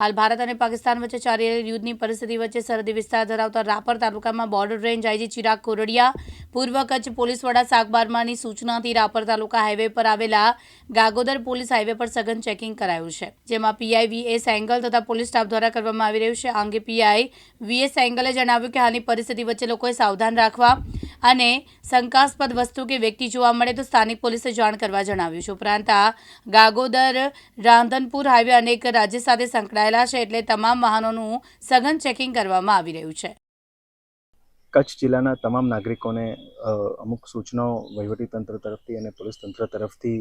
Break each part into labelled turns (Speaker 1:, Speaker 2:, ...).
Speaker 1: હાલ ભારત અને પાકિસ્તાન વચ્ચે ચાલી રહેલી યુદ્ધની પરિસ્થિતિ વચ્ચે સરહદી વિસ્તાર ધરાવતા રાપર તાલુકામાં border range IG Chirag Koradiya પૂર્વ કચ્છ પોલીસ વડા સાગબારમાની સૂચનાથી રાપર તાલુકા હાઈવે પર આવેલા ગાગોદર પોલીસ હાઈવે પર સઘન ચેકિંગ કરાયું છે, જેમાં પીઆઈ વીએસ એંગલ તથા પોલીસ સ્ટાફ દ્વારા કરવામાં આવી રહ્યું છે. આ અંગે પીઆઈ વીએસ એંગલે જણાવ્યું કે હાલની પરિસ્થિતિ વચ્ચે લોકોએ સાવધાન રાખવા અને શંકાસ્પદ વસ્તુ કે વ્યક્તિ જોવા મળે તો સ્થાનિક પોલીસે જાણ કરવા જણાવ્યું છે. ઉપરાંત આ ગાગોદર રાંધનપુર હાઈવે અનેક રાજ્ય સાથે સંકળાયેલા છે, એટલે તમામ વાહનોનું સઘન ચેકિંગ કરવામાં આવી રહ્યું છે.
Speaker 2: કચ્છ જિલ્લાના તમામ નાગરિકોને અમુક સૂચનાઓ વહીવટીતંત્ર તરફથી અને પોલીસ તંત્ર તરફથી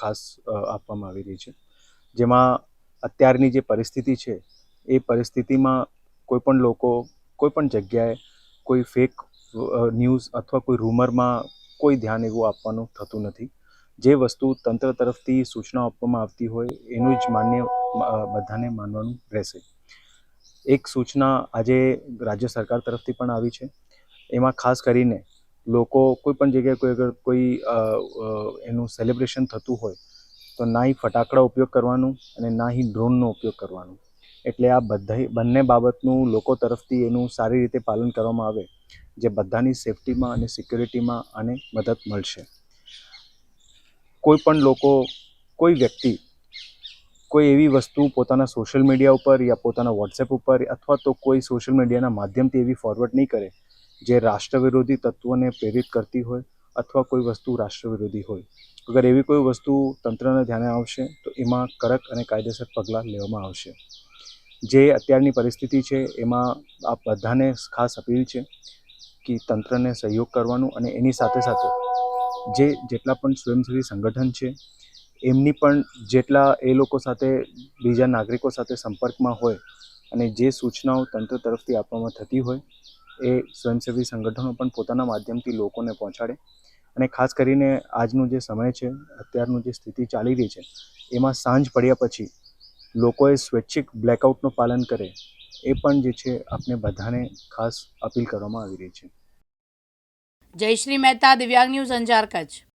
Speaker 2: ખાસ આપવામાં આવી રહી છે. જેમાં અત્યારની જે પરિસ્થિતિ છે, એ પરિસ્થિતિમાં કોઈપણ લોકો, કોઈ પણ જગ્યાએ કોઈ ફેક ન્યૂઝ અથવા કોઈ રૂમરમાં કોઈ ધ્યાન એવું આપવાનું થતું નથી. જે વસ્તુ તંત્ર તરફથી સૂચનાઓ આપવામાં આવતી હોય, એનું જ માન્ય બધાને માનવાનું રહેશે. એક સૂચના આજે રાજ્ય સરકાર તરફથી પણ આવી છે. એમાં ખાસ કરીને લોકો કોઈ પણ જગ્યાએ કોઈ અગર કોઈ એનું સેલિબ્રેશન થતું હોય, તો ના હી ફટાકડા ઉપયોગ કરવાનું અને ના હી ડ્રોનનો ઉપયોગ કરવાનું. એટલે આ બધા બંને બાબતનું લોકો તરફથી એનું સારી રીતે પાલન કરવામાં આવે, જે બધાની સેફટીમાં અને સિક્યોરિટીમાં આને મદદ મળશે. કોઈ પણ લોકો, કોઈ વ્યક્તિ કોઈ એવી વસ્તુ પોતાના સોશિયલ મીડિયા ઉપર યા પોતાના વોટ્સએપ ઉપર અથવા તો કોઈ સોશિયલ મીડિયાના માધ્યમથી એવી ફોરવર્ડ નહીં કરે, જે રાષ્ટ્ર વિરોધી તત્વોને પ્રેરિત કરતી હોય અથવા કોઈ વસ્તુ રાષ્ટ્ર વિરોધી હોય. અગર એવી કોઈ વસ્તુ તંત્રને ધ્યાને આવશે, તો એમાં કડક અને કાયદેસર પગલાં લેવામાં આવશે. જે અત્યારની પરિસ્થિતિ છે, એમાં આ બધાને ખાસ અપીલ છે કે તંત્રને સહયોગ કરવાનું અને એની સાથે સાથે જે જેટલા પણ સ્વયંસેવી સંગઠન છે એમની પણ જેટલા એ લોકો સાથે, બીજા નાગરિકો સાથે સંપર્કમાં હોય અને જે સૂચનાઓ તંત્ર તરફથી આપવામાં થતી હોય, એ સ્વયંસેવી સંગઠનો પણ પોતાના માધ્યમથી લોકોને પહોંચાડે. અને ખાસ કરીને આજનો જે સમય છે, અત્યારનું જે સ્થિતિ ચાલી રહી છે, એમાં સાંજ પડ્યા પછી લોકોએ સ્વૈચ્છિક બ્લેકઆઉટનું પાલન કરે, એ પણ જે છે આપણે બધાને ખાસ અપીલ કરવામાં આવી રહી છે.
Speaker 1: જયશ્રી મહેતા, દિવ્યાંગ ન્યૂઝ અંજાર કચ્છ.